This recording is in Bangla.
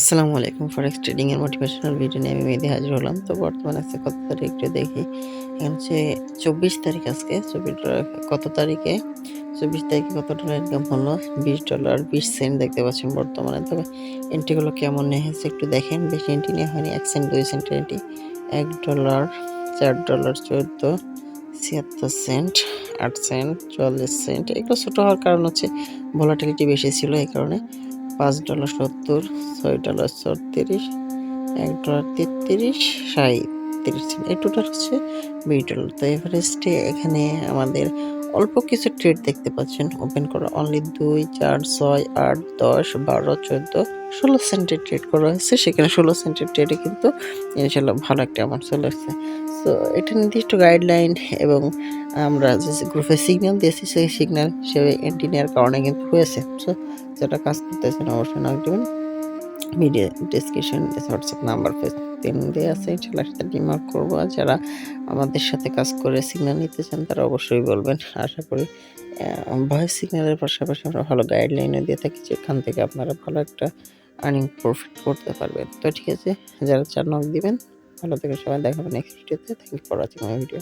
আসসালামু আলাইকুম ফরেক্স ট্রেডিং এর মোটিভেশনাল ভিডিও নিয়ে আমি মেহেদি হাজির হলাম। তো বর্তমানে আজকে কত তারিখ একটু দেখি। এখানে হচ্ছে চব্বিশ তারিখ আজকে, চব্বিশ কত তারিখে? চব্বিশ তারিখে কত ডলার ইনকাম হলো? বিশ ডলার, বিশ সেন্ট দেখতে পাচ্ছেন বর্তমানে। তবে এন্ট্রিগুলো কেমন হয়েছে একটু দেখেন। বেশি এন্ট্রি নেওয়া হয়নি, এক সেন্ট দুই সেন্টের এন্ট্রি এক ডলার, চার ডলার, চোদ্দ, ছিয়াত্তর সেন্ট আট সেন্ট চুয়াল্লিশ সেন্ট এগুলো ছোটো হওয়ার কারণ হচ্ছে ভোলাটিলিটি বেশি ছিল এই কারণে। পাঁচ ডলার সত্তর, ছয় ডলার ছত্রিশ, এক ডলার তেত্রিশ সাঁত্রিশ এই টোটাল হচ্ছে বিশ ডলার তো এভারেস্টে এখানে আমাদের অল্প কিছু ট্রেড দেখতে পাচ্ছেন। ওপেন করা অনলি দুই, চার, ছয়, আট, দশ, বারো, চোদ্দ, ষোলো সেন্টের ট্রেড করা হয়েছে। সেখানে ষোলো সেন্টের ট্রেডে কিন্তু ইনশাল্লাহ ভালো একটা অ্যামাউন্ট চলে আসছে। তো এটা নির্দিষ্ট গাইডলাইন এবং আমরা যে গ্রুপে সিগন্যাল দিয়েছি, সেই সিগন্যাল হিসেবে এন্ট্রি নেওয়ার কারণে কিন্তু হয়েছে। সো যেটা কাজ করতেছেন, অবশ্যই নক দেবেন। ভিডিও ডিসক্রিপশন হোয়াটসঅ্যাপ নাম্বার তিন দিয়ে আছে ইনশাল্লাহ সাথে ডিমার্ক করব? আর যারা আমাদের সাথে কাজ করে সিগন্যাল নিতে চান, তারা অবশ্যই বলবেন। আশা করি ভয়েস সিগন্যালের পাশাপাশি আমরা ভালো গাইডলাইনও দিয়ে থাকি যেখান থেকে আপনারা ভালো একটা আর্নিং প্রফিট করতে পারবেন। তো ঠিক আছে, যারা চার নক দিবেন, ভালো থেকে সবাই দেখাবেন নেক্সট ভিডিওতে thank you for watching my video